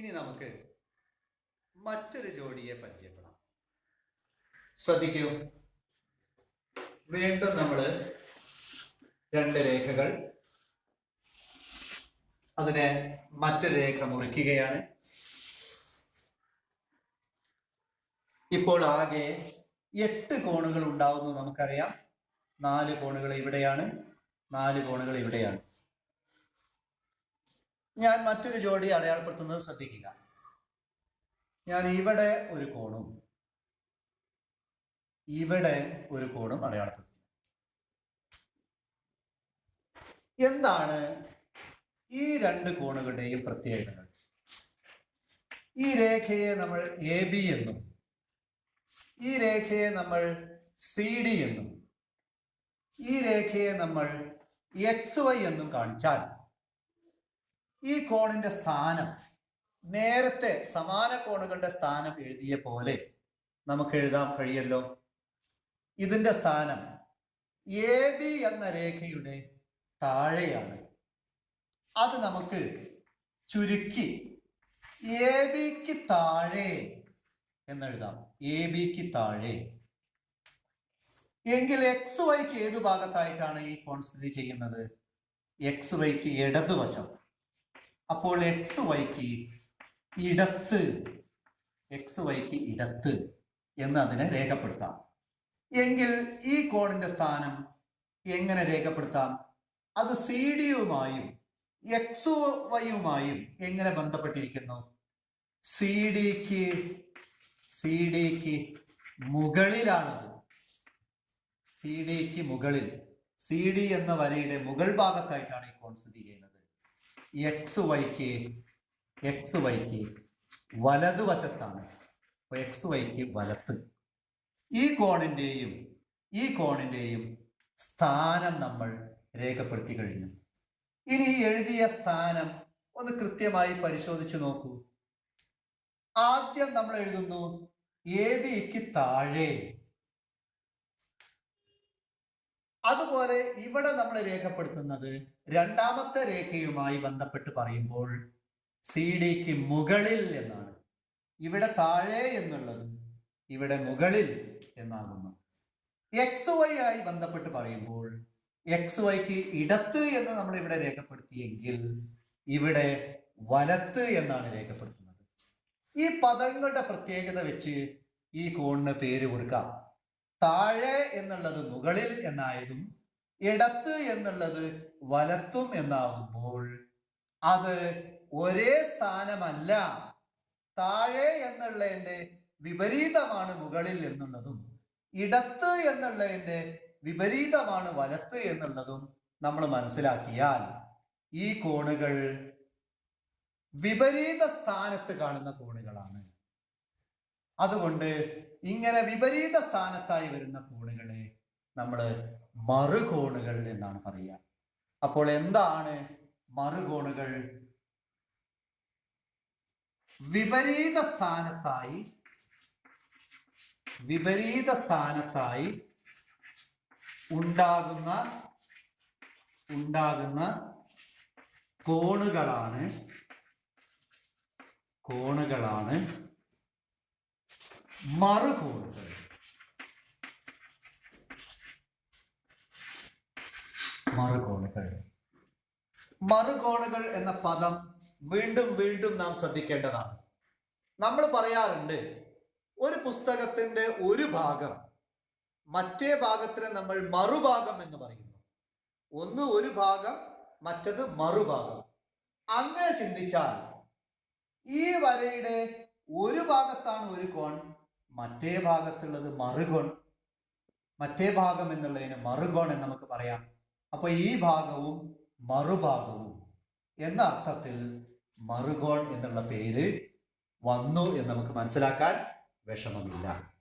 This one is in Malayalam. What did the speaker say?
ഇനി നമുക്ക് മറ്റൊരു ജോഡിയെ പരിചയപ്പെടാം. ശ്രദ്ധിക്കൂ. വീണ്ടും നമ്മൾ രണ്ട് രേഖകൾ അതിനെ മറ്റൊരു രേഖ മുറിക്കുകയാണ്. ഇപ്പോൾ ആകെ എട്ട് കോണുകൾ ഉണ്ടാവുന്നു നമുക്കറിയാം. നാല് കോണുകൾ ഇവിടെയാണ് നാല് കോണുകൾ ഇവിടെയാണ്. ഞാൻ മറ്റൊരു ജോഡി അടയാളപ്പെടുത്തുന്നത് ശ്രദ്ധിക്കുക. ഞാൻ ഇവിടെ ഒരു കോണും ഇവിടെ ഒരു കോണും അടയാളപ്പെടുത്തുന്നു എന്താണ് ഈ രണ്ട് കോണുകളുടെയും പ്രത്യേകതകൾ? ഈ രേഖയെ നമ്മൾ എ ബി എന്നും ഈ രേഖയെ നമ്മൾ സി ഡി എന്നും ഈ രേഖയെ നമ്മൾ എക്സ് വൈ എന്നും കാണിച്ചാൽ ഈ കോണിന്റെ സ്ഥാനം നേരത്തെ സമാന കോണുകളുടെ സ്ഥാനം എഴുതിയ പോലെ നമുക്ക് എഴുതാൻ കഴിയല്ലോ. ഇതിന്റെ സ്ഥാനം എ ബി എന്ന രേഖയുടെ താഴെയാണ്. അത് നമുക്ക് ചുരുക്കി എ ബിക്ക് താഴെ എന്നെഴുതാം എ ബിക്ക് താഴെ. എങ്കിൽ എക്സ് വൈക്ക് ഏത് ഭാഗത്തായിട്ടാണ് ഈ കോൺ സ്ഥിതി ചെയ്യുന്നത്? എക്സ് വൈക്ക് ഇടതുവശം. അപ്പോൾ എക്സ് വൈക്ക് ഇടത്ത് എക്സ് വൈക്ക് ഇടത്ത് എന്ന് അതിനെ രേഖപ്പെടുത്താം. എങ്കിൽ ഈ കോണിന്റെ സ്ഥാനം എങ്ങനെ രേഖപ്പെടുത്താം? അത് സി ഡിയുമായും എക്സ് വൈയുമായും എങ്ങനെ ബന്ധപ്പെട്ടിരിക്കുന്നു? സി ഡിക്ക് സി ഡിക്ക് മുകളിലാണത്. സി ഡിക്ക് മുകളിൽ. സി ഡി എന്ന വരയുടെ മുകൾ ഭാഗത്തായിട്ടാണ് ഈ കോൺ സ്ഥിതി ചെയ്യുന്നത്. എക്സ് വൈക്ക് എക്സ് വൈക്ക് വലതുവശത്താണ് അപ്പോൾ എക്സ് വൈക്ക് വലത്ത്. ഈ കോണിന്റെയും ഈ കോണിന്റെയും സ്ഥാനം നമ്മൾ രേഖപ്പെടുത്തി കഴിഞ്ഞു. ഇനി എഴുതിയ സ്ഥാനം ഒന്ന് കൃത്യമായി പരിശോധിച്ചു നോക്കൂ. ആദ്യം നമ്മൾ എഴുതുന്നു എ ബിക്ക് താഴെ. അതുപോലെ ഇവിടെ നമ്മൾ രേഖപ്പെടുത്തുന്നത് രണ്ടാമത്തെ രേഖയുമായി ബന്ധപ്പെട്ട് പറയുമ്പോൾ സി ഡിക്ക് മുകളിൽ എന്നാണ്. ഇവിടെ താഴെ എന്നുള്ളത് ഇവിടെ മുകളിൽ എന്നാകുന്നു. എക്സ് വൈ ആയി ബന്ധപ്പെട്ട് പറയുമ്പോൾ എക്സ് വൈക്ക് ഇടത്ത് എന്ന് നമ്മൾ ഇവിടെ രേഖപ്പെടുത്തിയെങ്കിൽ ഇവിടെ വലത്ത് എന്നാണ് രേഖപ്പെടുത്തുന്നത്. ഈ പദങ്ങളുടെ പ്രത്യേകത വെച്ച് ഈ കോണിന് പേര് കൊടുക്കാം. താഴെ എന്നുള്ളത് മുകളിൽ എന്നായതും ഇടത്ത് എന്നുള്ളത് വലത്തും എന്നാകുമ്പോൾ അത് ഒരേ സ്ഥാനമല്ല. താഴെ എന്നുള്ളതിന്റെ വിപരീതമാണ് മുകളിൽ എന്നുള്ളതും ഇടത്ത് എന്നുള്ളതിന്റെ വിപരീതമാണ് വലത്ത് എന്നുള്ളതും നമ്മൾ മനസ്സിലാക്കിയാൽ ഈ കോണുകൾ വിപരീത സ്ഥാനത്ത് കാണുന്ന കോണുകളാണ്. അതുകൊണ്ട് ഇങ്ങനെ വിപരീത സ്ഥാനത്തായി വരുന്ന കോണുകളെ നമ്മൾ മറുകോണുകൾ എന്നാണ് പറയുക. അപ്പോൾ എന്താണ് മറുകോണുകൾ? വിപരീത സ്ഥാനത്തായി വിപരീത സ്ഥാനത്തായി ഉണ്ടാകുന്ന ഉണ്ടാകുന്ന കോണുകളാണ് കോണുകളാണ് മറുകോണുകൾ മറുകോണുകൾ. മറുകോണുകൾ എന്ന പദം വീണ്ടും വീണ്ടും നാം ശ്രദ്ധിക്കേണ്ടതാണ്. നമ്മൾ പറയാറുണ്ട് ഒരു പുസ്തകത്തിന്റെ ഒരു ഭാഗം മറ്റേ ഭാഗത്തിന് നമ്മൾ മറുഭാഗം എന്ന് പറയുന്നു. ഒന്ന് ഒരു ഭാഗം മറ്റത് മറുഭാഗം. അങ്ങനെ ചിന്തിച്ചാൽ ഈ വരയുടെ ഒരു ഭാഗത്താണ് ഒരു കോൺ മറ്റേ ഭാഗത്തുള്ളത് മറുകോൺ മറ്റേ ഭാഗം എന്നുള്ളതിന് മറുകോൺ എന്ന് നമുക്ക് പറയാം. അപ്പൊ ഈ ഭാഗവും മറുഭാഗവും എന്ന അർത്ഥത്തിൽ മറുകോൺ എന്നുള്ള പേര് വന്നു എന്ന് നമുക്ക് മനസ്സിലാക്കാൻ വിഷമമില്ല.